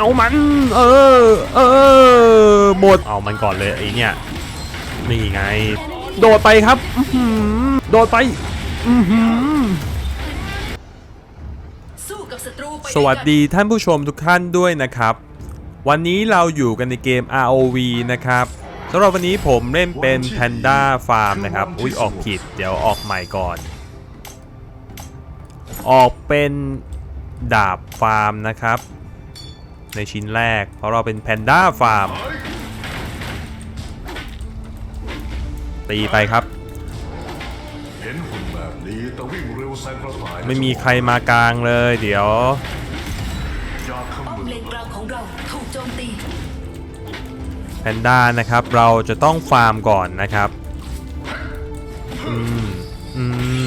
เอามัน เออ เออ หมด เอามันก่อนเลยไอ้เนี่ยนี่ไง โดดไปครับอื้อหือโดดไปอื้อหือสู้กับศัตรูไปสวัสดีท่านผู้ชมทุกท่านด้วยนะครับ วันนี้เราอยู่กันในเกม ROV นะครับสำหรับวันนี้ผมเล่นเป็น Panda Farm นะครับ อุ้ยออกผิด เดี๋ยวออกใหม่ก่อน ออกเป็นดาบฟาร์มนะครับ ในชิ้นแรก เพราะเราเป็น Panda Farm ตีไปครับ เห็นหุ่นแบบนี้แต่วิ่งเร็วแซงกระต่ายไม่มีใครมากลางเลย เดี๋ยวยากข้างป้อมมือเลนกลางของเราถูกโจมตีแพนด้านะครับเราจะต้องฟาร์มก่อนนะครับ อืม อื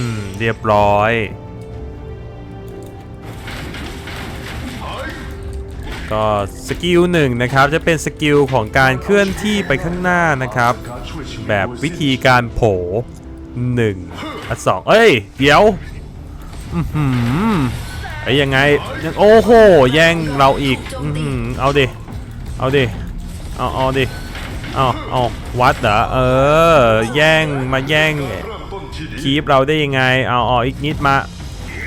ม เรียบร้อย ก็สกิลหนึ่งนะครับจะเป็นสกิลของการเคลื่อนที่ไปข้างหน้านะครับ แบบวิธีการโผหนึ่งอะสองเอ้ย เดี๋ยวอือหือไอ้ยังไงยังโอ้โห แย่งเราอีกอือหือเอาดิ เอาดิ เอาเอาดิ เอาเอาวัดเหรอ เออ แย่ง มาแย่ง คีปเราได้ยังไง เอาเอาอีกนิดมา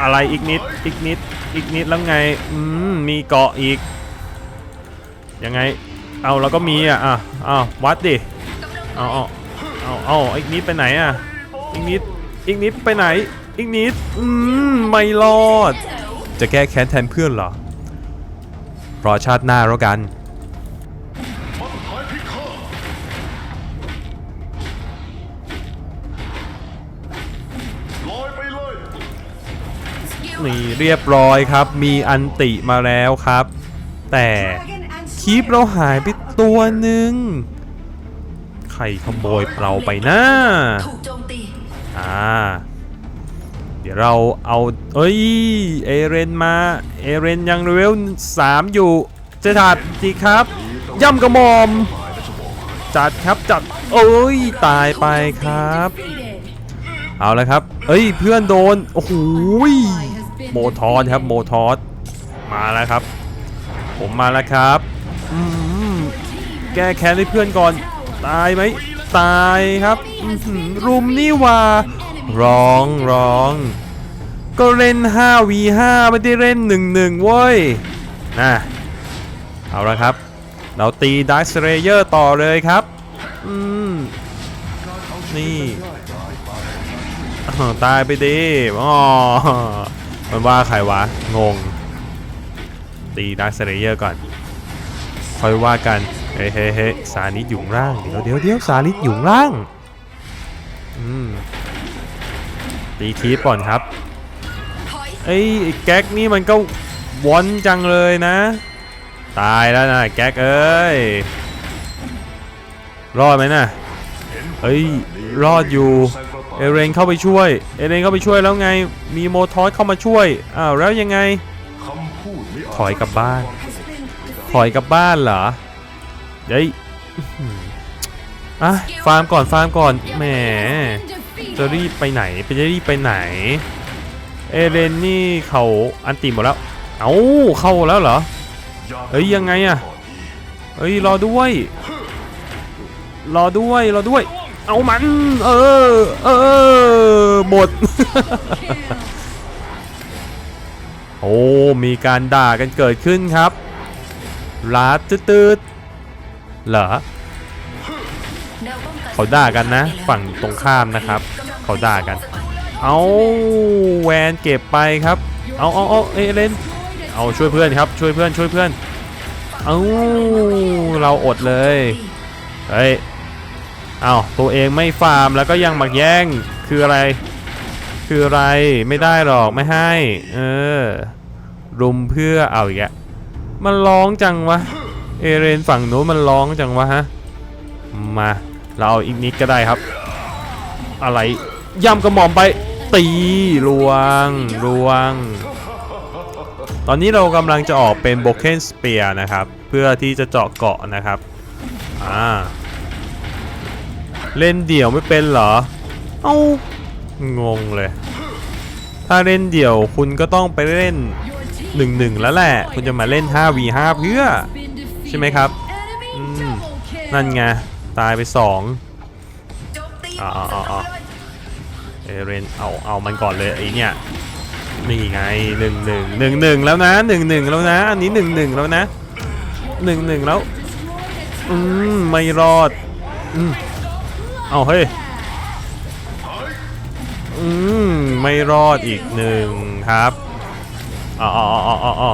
อะไรอีกนิด อีกนิด อีกนิดแล้วไง อืม มีเกาะอีก ยังไง เอาเราก็มีอะอะเอาวัดดิ เอาเอาเอาเอาอีกนิดไปไหนอะ อีกนิด อีกนิดไปไหน อีกนิด อืม ไม่รอด จะแก้แค้นแทนเพื่อนเหรอ รอชาติหน้าแล้วกัน นี่เรียบร้อยครับ มีอันติมาแล้วครับ แต่ คีปเราหายไปตัวหนึ่งใครขโมยเราไปนะอ่า เดี๋ยวเราเอาเอ้ย เอเรนมา เอเรนยังเลเวลสามอยู่เจะถัดดีครับ ย่ำกระหมอม จัดครับจัดเอ้ย ตายไปครับ เอาแล้วครับ เอ้ย เพื่อนโดน โอ้โหโมทอสครับ โมทอสมาแล้วครับ ผมมาแล้วครับ แก้แค้นให้เพื่อนก่อน ตายไหมตายครับรุมนี่ว่าร้องร้อง ก็เล่น 5v5 ไม่ได้เล่น 1-1เว้ยนะเอาละครับ เราตีดัสเรเยอร์ต่อเลยครับ อืม นี่ตายไปดิอ๋อมันว่าใครวะ งง ตีดักสเลเยอร์ก่อน ค่อยว่ากัน เฮ้ยเฮ้ยเฮ้ยสาลิดอยู่งล่าง เดี๋ยวเดี๋ยวเดี๋ยวสาลิดอยู่งล่าง อืม ตีคีปก่อนครับเอ้ยไอ้แก๊กนี่มันก็วอนจังเลยนะ ตายแล้วนะแก๊กเอ้ย รอดไหมนะเฮ้ย รอดอยู่ เอเรนเข้าไปช่วย เอเรนเข้าไปช่วยแล้วไง มีโมทอสเข้ามาช่วย อ้าวแล้วยังไง ถอยกลับบ้าน ถอยกลับบ้านเหรอ เฮ้ยอื้อหืออะฟาร์มก่อนฟาร์มก่อนแหมจะรีบไปไหนไปจะรีบไปไหน เอเรนนี่เขาอันติหมดแล้ว เอ้าเข้าแล้วเหรอเฮ้ยยังไงอะเฮ้ยรอด้วย รอด้วยรอด้วย เอามัน เออเออหมดโอ้มีการด่ากันเกิดขึ้นครับลาดตืดๆ เหรอเขาด่ากันนะ ฝั่งตรงข้ามนะครับ เขาด่ากัน เอาแวนเก็บไปครับ เอาเอาเอาเอเลนเอาช่วยเพื่อนครับ ช่วยเพื่อนช่วยเพื่อน เอาเราอดเลยเฮ้ยเอาตัวเองไม่ฟาร์มแล้วก็ยังมาแย่งคืออะไร คืออะไรไม่ได้หรอกไม่ให้ เออรุมเพื่อเอาอีกอะมันร้องจังวะ เอเรนฝั่งโน้นมันร้องจังวะฮะ มา เราเอาอีกนิดก็ได้ครับ อะไรย่ำกระหม่อมไป ตีลวงลวง ตอนนี้เรากำลังจะออกเป็นโบเคนสเปียร์นะครับ เพื่อที่จะเจาะเกาะนะครับ อ่า เล่นเดี่ยวไม่เป็นเหรอ เอ้างงเลย ถ้าเล่นเดี่ยวคุณก็ต้องไปเล่นหนึ่งหนึ่งแล้วแหละ คุณจะมาเล่น 5v5 เพื่อ ช่ไหมครับอืมนั่นไง ตายไปสองโจมตีอ่าป้องกันอ่าเราอ่าเลยเอเรนเอาเอามันก่อนเลยไอเนี่ยนี่ไงหนึ่งหนึ่งหนึ่งหนึ่งแล้วนะหนึ่งหนึ่งแล้วนะ อันนี้หนึ่งหนึ่งแล้วนะหนึ่งหนึ่งแล้วอืมไม่รอดอืมเอาเฮ้ยอืมไม่รอดอีกหนึ่งครับอ๋ออ๋ออ๋ออ๋ออ๋อ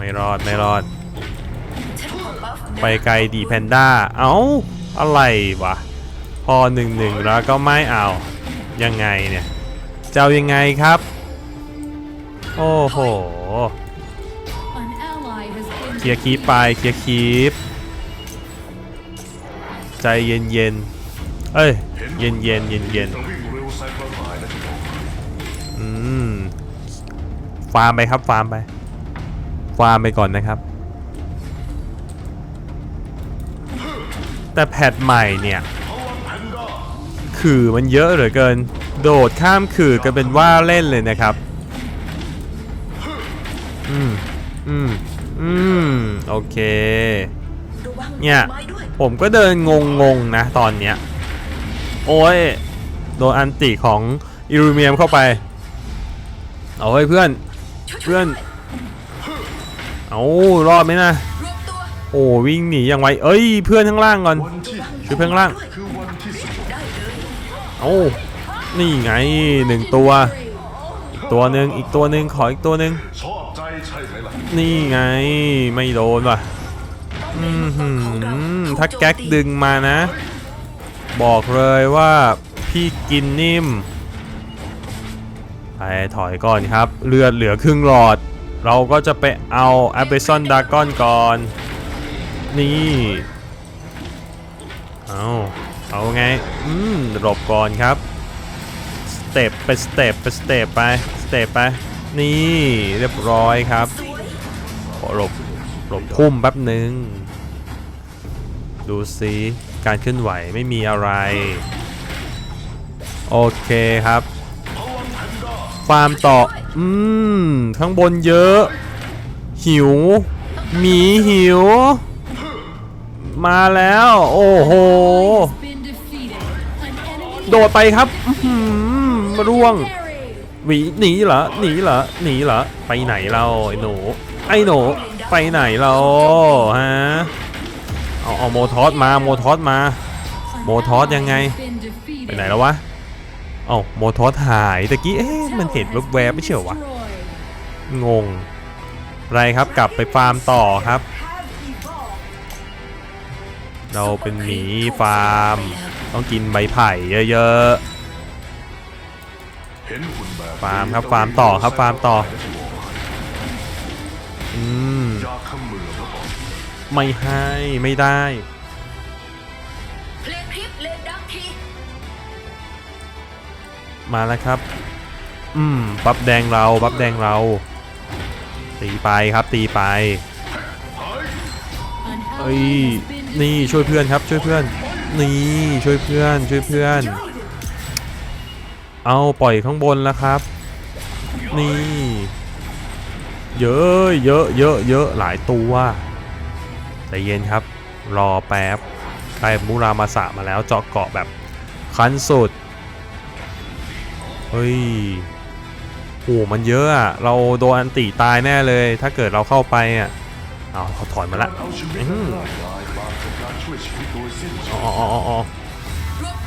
ไม่รอดไม่รอด ไปไกลดีแพนด้า เอ้าอะไรวะ พอหนึ่งหนึ่งแล้วก็ไม่เอา ยังไงเนี่ยจะเอายังไงครับ โอ้โห เคลียร์คีปไปเคลียร์คีปใจเย็นเย็นๆเอ้ย เย็นเย็นเย็นเย็นจะวิ่งเร็วแซงกระต่ายนะจะบอกให้ๆอืม ฟาร์มไปครับ ฟาร์มไป ฟาร์มไปก่อนนะครับ แต่แพทใหม่เนี่ย ขื่อมันเยอะเหลือเกิน โดดข้ามขื่อกันเป็นว่าเล่นเลยนะครับ อืม อืม อืม โอเค เนี่ย ผมก็เดินงงงๆนะตอนเนี้ย โอ้ย โดนอันติของอิรูเมียมเข้าไป เอาเฮ้ยเพื่อน เพื่อน เอารอดไหมนะ โอ้วิ่งหนีอย่างไว เอ้ยเพื่อนข้างล่างก่อนช่วยเพื่อนข้างล่างคือวันที่สนุกได้เลยเอานี่ไงหนึ่งตัวอีกตัวหนึ่งอีกตัวหนึ่งขออีกตัวหนึ่งนี่ไงไม่โดนว่ะอืเมืมองหืของเราอถูถ้าแก๊กดึงมานะ บอกเลยว่าพี่กินนิ่มไปถอยก่อนครับ เลือดเหลือครึ่งหลอด เราก็จะไปเอาแอ b เบซอนดากอนก่อน นี่ เอาเอาไง อืมหลบก่อนครับ สเต็ปไปสเต็ปไปสเต็ปไปสเต็ปไป นี่เรียบร้อยครับสวยขอหลบหลบพุ่มแป๊บหนึ่ง ดูสิการเคลื่อนไหวไม่มีอะไร โอเคครับ ฟาร์มต่อ อืม ข้างบนเยอะ หิวหมีหิว มาแล้ว โอ้โห โดดไปครับอื้อหือร่วงหวีหนีเหรอหนีเหรอหนีเหรอไปไหนเราไอ้หนู ไอ้หนู ไปไหนเราฮะเอาเอาโมทอสมาโมทอสมา โมทอสยังไง ไปไหนแล้ววะ เอาโมทอสหายตะกี้เอ๊ะมันเห็นแวบๆไม่เชื่อวะงงไรครับกลับไปฟาร์มต่อครับ เราเป็นหมีฟาร์ม ต้องกินใบไผ่เยอะเห็นหุ่นแบบฟาร์มครับฟาร์มต่อครับฟาร์มต่ออืมไม่ให้ไม่ได้ มาแล้วครับ อืมบับแดงเราบับแดงเรา ตีไปครับตีไปเอ้ยนี่ช่วยเพื่อนครับช่วยเพื่อน นี่ช่วยเพื่อนช่วยเพื่อน เอาปล่อยข้างบนแล้วครับ นี่ เยอะเยอะเยอะเยอะหลายตัวใจเย็นครับ รอแป๊บใครมูรามาสะมาแล้วเจาะเกาะแบบคันสุด เฮ้ยโอ้มันเยอะอะเราโดนอันติตายแน่เลย ถ้าเกิดเราเข้าไปอะเอาเขาถอยมาละอ๋ออ๋อ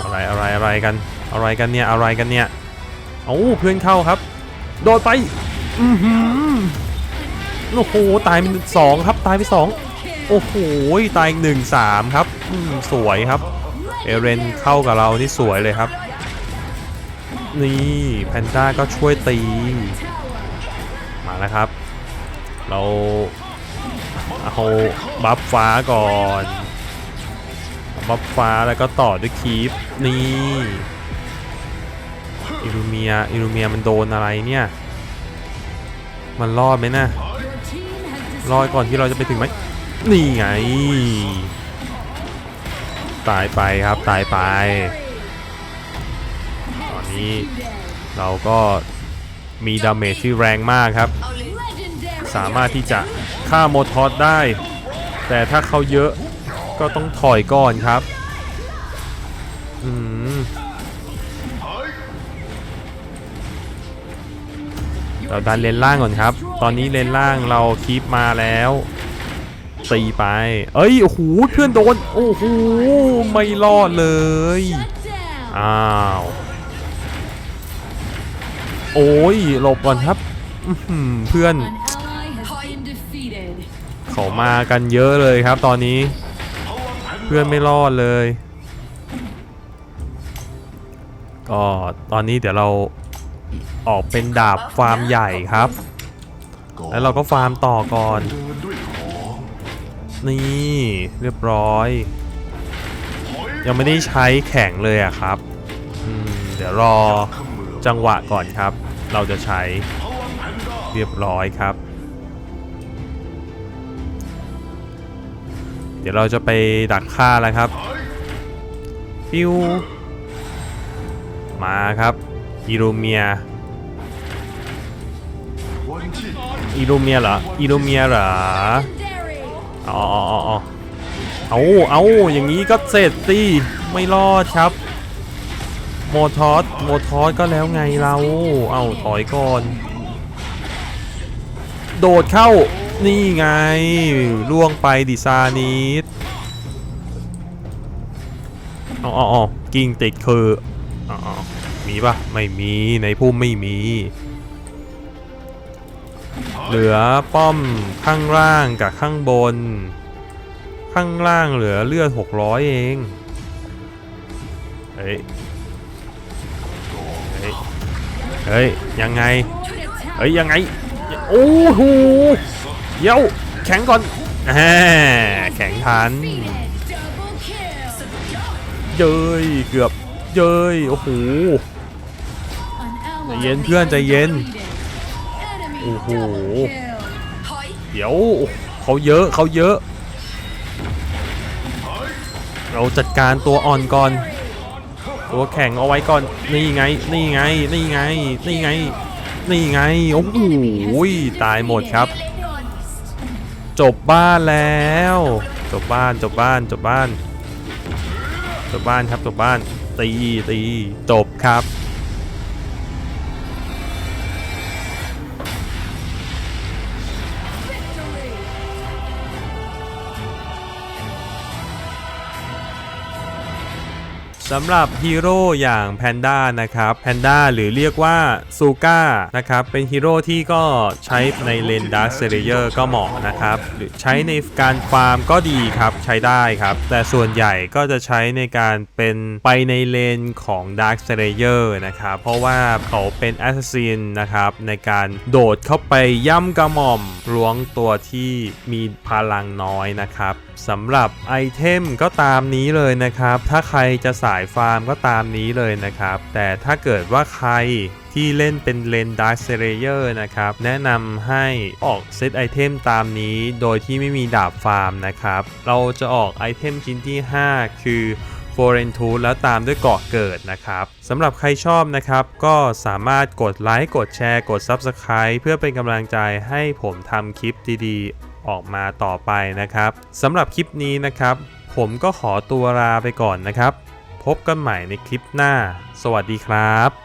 อะไรอะไรอะไรกันอะไรกันเนี่ยอะไรกันเนี่ยโอ้าเพื่อนเข้าครับ โดดไปอือหือโอ้โหตายไปสองครับตายไปสองโอ้โหตายอีกหนึ่งสามครับสวยครับ เอเรนเข้ากับเราที่สวยเลยครับ นี่แพนด้าก็ช่วยตี มาแล้วครับ เราเอาบัฟฟ้าก่อนบัฟฟ้าแล้วก็ต่อด้วยคีปนี่อิลูเมียอิลูเมียมันโดนอะไรเนี่ย มันรอดไหมนะรอดก่อนที่เราจะไปถึงไหมนี่ไง ตายไปครับตายไป นี้ เราก็มีดาเมจที่แรงมากครับ สามารถที่จะฆ่าโมทอสได้ แต่ถ้าเขาเยอะก็ต้องถอยก่อนครับ อืมเราดันเลนล่างก่อนครับ ตอนนี้เลนล่างเราคีปมาแล้วตีไป เอ้ย โอ้โห เพื่อนโดน โอ้โห ไม่รอดเลย อ้าว โอ้ยหลบก่อนครับอื้อหือเพื่อนเขามากันเยอะเลยครับตอนนี้ เพื่อนไม่รอดเลยก็ตอนนี้เดี๋ยวเราออกเป็นดาบฟาร์มใหญ่ครับ แล้วเราก็ฟาร์มต่อก่อนเดินด้วยของนี่เรียบร้อยถอย ยังไม่ได้ใช้แข่งเลยอะครับอืมเดี๋ยวรอเขมือบ จังหวะก่อนครับ เราจะใช้เรียบร้อยครับ เดี๋ยวเราจะไปดักฆ่าแล้วครับถอยปิ้วมาครับอีรูเมียวันที่อีรูเมียเหรออีรูเมียเหรออ๋ออ๋ออ๋ออ๋อเอาเอาอย่างนี้ก็เสร็จสิไม่รอดครับ โมทอสโมทอสก็แล้วไงเรา เอาถอยก่อน โดดเข้า นี่ไง ล่วงไปดิซานิดอ๋ออกิ่งติดคืออ๋อมีปะไม่มีในพุ่มไม่มี เหลือป้อมข้างล่างกับข้างบน ข้างล่างเหลือเลือด600 เอง เฮ้ย ฮ้ยเฮ้ยยังไงเฮ้ยยังไงโอ้โหเดี๋ยวแข็งก่อนแหมแข็งทันเย้ยเกือบเย้ยโอ้โหใจเย็นเพื่อนใจเย็นโอ้โหเดี๋ยวเขาเยอะเขาเยอะ เราจัดการตัวอ่อนก่อน ตัวแข่งเอาไว้ก่อน นี่ไง นี่ไง นี่ไง นี่ไง นี่ไง โอ้โหตายหมดครับ จบบ้านแล้ว จบบ้าน จบบ้าน จบบ้าน จบบ้านครับ จบบ้าน ตี ตี จบครับ สำหรับฮีโร่อย่างแพนด้านะครับแพนด้าหรือเรียกว่าซูก้านะครับเป็นฮีโร่ที่ก็ใช้ในเลนดาร์เซเ a อร์ก็เหมาะนะครับหรือใช้ในการฟาร์มก็ดีครับใช้ได้ครับ แต่ส่วนใหญ่ก็จะใช้ในการเป็นไปในเลนของ Dark s l a y e r นะครับเพราะว่าเขาเป็นแอสซัสซินนะครับในการโดดเข้าไปย่ำกระหม่อมล้วงตัวที่มีพลังน้อยนะครับสำหรับไอเทมก็ตามนี้เลยนะครับ ถ้าใครจะสายฟาร์มก็ตามนี้เลยนะครับ แต่ถ้าเกิดว่าใครที่เล่นเป็นเลนดาร์เซเ a อร์นะครับ แนะนำให้ออกเซตไอเทมตามนี้โดยที่ไม่มีดาบฟาร์มนะครับ เราจะออกไอเทมชิ้นที่ 5 คือ f o r e n t o o l แล้วตามด้วยเกาะเกิดนะครับสำหรับใครชอบนะครับ ก็สามารถกดไลค์กดแชร์กด Subscribe เพื่อเป็นกำลังใจให้ผมทำคลิปดีๆ ออกมาต่อไปนะครับสำหรับคลิปนี้นะครับ ผมก็ขอตัวลาไปก่อนนะครับ พบกันใหม่ในคลิปหน้า สวัสดีครับ